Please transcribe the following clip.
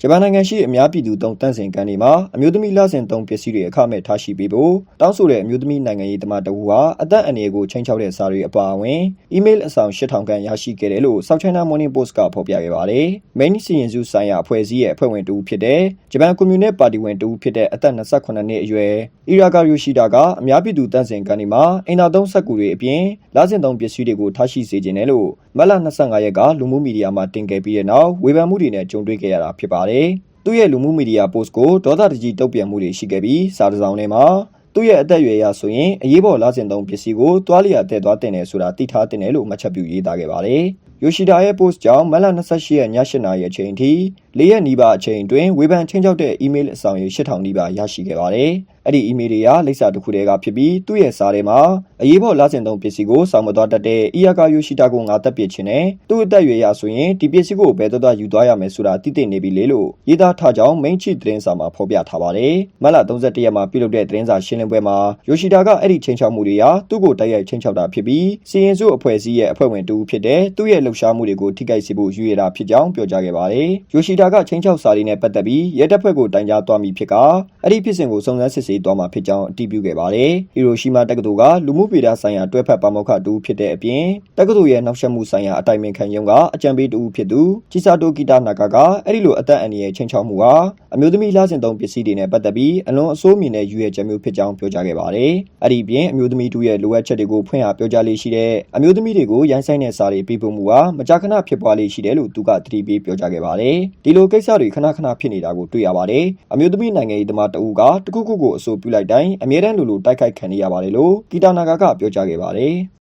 ဂျပန်နိုင်ငံရှိအများပြည်သူသုံးတန့်စင်ကန်တွေမှာအမျိုးသမီးလဆင်သုံးပစ္စည်းတွေအခမဲ့ထားရှိပေးဖို့တောင်းဆိုတဲ့အမျိုးသမီးနိုင်ငံရေးသမားတဦးဟာအသက်အန္တရာယ်ကိုချိန်ချောက်တဲ့စာတွေအပါအဝင်အီးမေးလ်အဆောင်8000ခန့်ရရှိခဲ့တယ်လို့ South China Morning Post ကဖော်ပြခဲ့ပါတယ်။ Main စီရင်စုဆိုင်ရာအဖွဲ့အစည်းရဲ့အဖွဲ့ဝင်တဦးဖြစ်တဲ့ဂျပန်ကွန်မြူနစ်ပါတီဝင်တဦးဖြစ်တဲ့အသက်28နှစ်အရွယ်အီရာဂါယိုရှိတာကအများပြည်သူတန့်စင်ကန်တွေမှာအင်တာသုံးစက်ကူတွေအပြင်လဆင်သုံးပစ္စည်းတွေကိုထားရှိစေခြင်းတယ်လို့မတ်လ25ရက်ကလူမှုမီဒီယာမှာတင်ခဲ့ပြီးတဲ့နောက်ဝေဖန်မှုတွေနဲ့ကြုံတွေ့ခဲ့ရတာဖြစ်ပါတယ်။သူ့ရဲ့လူမှုမီဒီယာ post ကိုဒေါသတကြီးတုံ့ပြန်မှုတွေရှိခဲ့ပြီးစာတစ်စောင်ထဲမှာသူ့ရဲ့အသက်အရွယ်အရဆိုရင်အရေးပေါ်လဆင်သုံးပစ္စည်းကိုတွားလျာတဲ့သွားတင်တယ်ဆိုတာသိထားတင်တယ်လို့မှတ်ချက်ပြုရေးသားခဲ့ပါတယ်။ယိုရှိဒါရဲ့ post ကြောင့်မတ်လ28ရက်ည8နာရီအချိန်ထိ ၄ရက်နီးပါးအချိန်အတွင်းဝေဖန်ချင်းချောက်တဲ့ email အဆောင်ရေ8000နီးပါးရရှိခဲ့ပါတယ်။အဲ့ဒီ email တွေကလိပ်စာတစ်ခုတည်းကဖြစ်ပြီးသူ့ရဲ့စာထဲမှာအရေးပေါ်လဆင်သုံးပစ္စည်းကိုစောင့်မသွားတတ်တဲ့အီယာကာယိုရှိတာကိုငါတက်ပြစ်ခြင်းနဲ့သူ့အသက်အရွယ်ရဆိုရင်ဒီပစ္စည်းကိုဘယ်တော့ယူသွားရမယ်ဆိုတာသိသိနေပြီလေလို့ရေးသားထားကြောင်း main chief သတင်းစာမှာဖော်ပြထားပါတယ်။မတ်လ31ရက်မှာပြုလုပ်တဲ့သတင်းစာရှင်းလင်းပွဲမှာယိုရှိတာကအဲ့ဒီချင်းချောက်မှုတွေဟာသူ့ကိုတိုက်ရိုက်ချင်းချောက်တာဖြစ်ပြီးစီရင်စုအဖွဲ့အစည်းရဲ့အဖွဲ့ဝင်တူဖြစ်တဲ့သူ့ရဲ့လှုပ်ရှားမှုတွေကိုထိခိုက်စေဖို့ရည်ရတာဖြစ်ကြောင်းပြောကြားခဲ့ပါတယ်။ယိုရှိတာကချင်းချောက်စာတွေနဲ့ပတ်သက်ပြီးရဲတပ်ဖွဲ့ကိုတိုင်ကြားသွားမည်ဖြစ်ကအဲ့ဒီဖြစ်စဉ်ကိုစုံစမ်းစစ်ဆေးသွားမှာဖြစ်ကြောင်းအတည်ပြုခဲ့ပါတယ်။ဟီရိုရှီမာတက္ကသိုလ်ကလူမှုပေဒဆိုင်ရာတွဲဖက်ပါမောက္ခတူဖြစ်တဲ့အပြင်တက္ကသိုလ်ရဲ့နောက်ဆက်မှုဆိုင်ရာအတိုင်ပင်ခံရုံးကအကြံပေးတူဖြစ်သူချီဆာတိုကီတာနာကာကအဲ့ဒီလိုအသက်အန္တရာယ်ချင်းချောက်မှုဟာအမျိုးသမီးလဆင်သုံးပစ္စည်းတွေနဲ့ပတ်သက်ပြီးအလွန်အဆိုးမြင်တဲ့ရည်ရွယ်ချက်မျိုးဖြစ်ကြောင်းပြောကြားခဲ့ပါတယ်။အဲ့ဒီပြင်အမျိုးသမီးတူရဲ့လိုအပ်ချက်တွေကိုဖွင့်ဟပြောကြားလေးရှိတဲ့အမျိုးသမီးတွေကိုရိုင်းဆိုင်တဲ့စာတွေပေးပို့မှုဟာမကြာခဏဖြစ်ပွားလေးရှိတယ်လို့သူကသတိပေးပြောကြားခဲ့ပါတယ်။ဒီလိုကိစ္စတွေခဏခဏဖြစ်နေတာကိုတွေ့ရပါတယ်။အမျိုးသမီးနိုင်ငံရေးသမားတဦးကတခုခုကိုအဆိုပြုလိုက်တိုင်းအမြဲတမ်းလိုလိုတိုက်ခိုက်ခံနေရပါတယ်လို့ကီတာနာဂါကပြောကြားခဲ့ပါတယ်။